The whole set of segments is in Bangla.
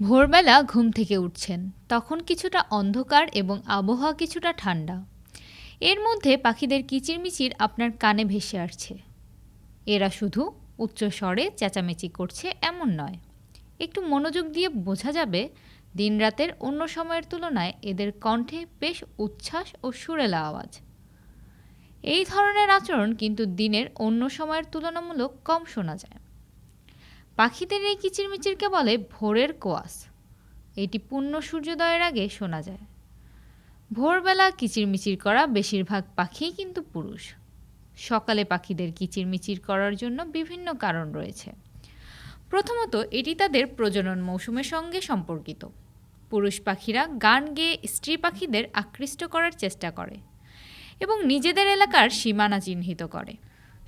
ভোরবেলা ঘুম থেকে উঠছেন। তখন কিছুটা অন্ধকার এবং আবহাওয়া কিছুটা ঠান্ডা। এর মধ্যে পাখিদের কিচিরমিচির আপনার কানে ভেসে আসছে। এরা শুধু উচ্চ স্বরে চেঁচামেচি করছে এমন নয়। একটু মনোযোগ দিয়ে বোঝা যাবে, দিনরাতের অন্য সময়ের তুলনায় এদের কণ্ঠে বেশ উচ্ছ্বাস ও সুরেলা আওয়াজ। এই ধরনের আচরণ কিন্তু দিনের অন্য সময়ের তুলনামূলক কম শোনা যায়। পাখিদের এই কিচিরমিচিরকে বলে ভোরের কোয়াস। এটি পূর্ণ সূর্যোদয়ের আগে শোনা যায়। ভোরবেলা কিচিরমিচির করা বেশিরভাগ পাখিই কিন্তু পুরুষ। সকালে পাখিদের কিচিরমিচির করার জন্য বিভিন্ন কারণ রয়েছে। প্রথমত, এটি তাদের প্রজনন মৌসুমের সঙ্গে সম্পর্কিত। পুরুষ পাখিরা গান গেয়ে স্ত্রী পাখিদের আকৃষ্ট করার চেষ্টা করে এবং নিজেদের এলাকার সীমানা চিহ্নিত করে।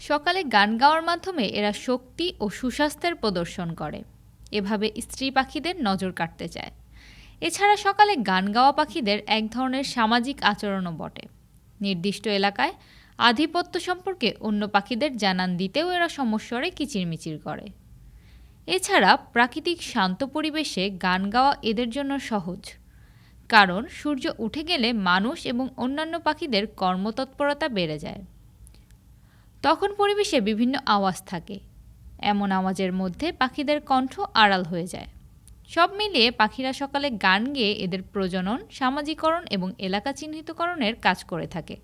সকালে গান গাওয়ার মাধ্যমে এরা শক্তি ও সুস্বাস্থ্যের প্রদর্শন করে। এভাবে স্ত্রী পাখিদের নজর কাটতে চায়। এছাড়া সকালে গান গাওয়া পাখিদের এক ধরনের সামাজিক আচরণও বটে। নির্দিষ্ট এলাকায় আধিপত্য সম্পর্কে অন্য পাখিদের জানান দিতেও এরা সমস্যরে কিচিরমিচির করে। এছাড়া প্রাকৃতিক শান্ত পরিবেশে গান গাওয়া এদের জন্য সহজ। কারণ সূর্য উঠে গেলে মানুষ এবং অন্যান্য পাখিদের কর্মতৎপরতা বেড়ে যায়। তখন পরিবেশে বিভিন্ন আওয়াজ থাকে। এমন আওয়াজের মধ্যে পাখিদের কণ্ঠ আড়াল হয়ে যায়। সব মিলিয়ে পাখিরা সকালে গান গেয়ে এদের প্রজনন, সামাজিকরণ এবং এলাকা চিহ্নিতকরণের কাজ করে থাকে।